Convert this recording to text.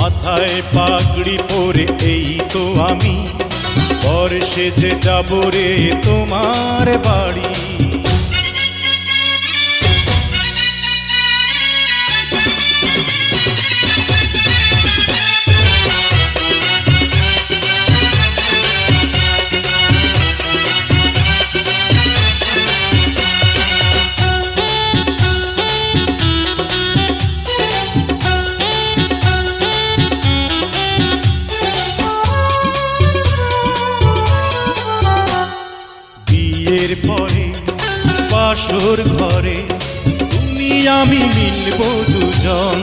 মাথায় পাগড়ি পরে এই তো আমি। পর সেজে যাব রে তোমার বাড়ি। বিয়ের পরে বাসর ঘরে তুমি আমি মিলব দুজন।